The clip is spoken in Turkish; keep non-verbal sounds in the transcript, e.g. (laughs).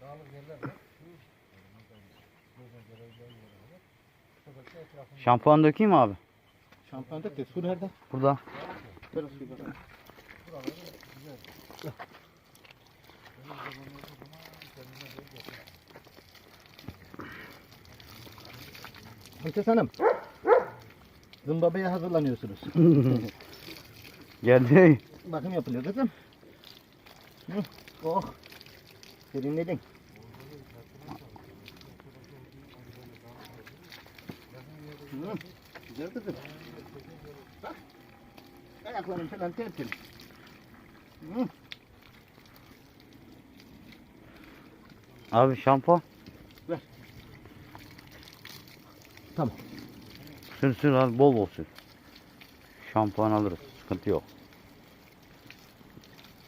Dağlık yerler var. Şampuan dökeyim mi abi? Şampuan dök de su nerede? Burada. Ver o suyu bana. Hırsız Hanım. Zımbabaya hazırlanıyorsunuz. (laughs) Geldi. Bakım yapılıyor kızım. Hı, Oh. Serinledin. Hı, Güzel kızım. Bak. Ayakların falan tertemiz. Hı, Abi şampuan. Tamam. Sür sür abi bol bol sür. Şampuan alırız. Sıkıntı yok.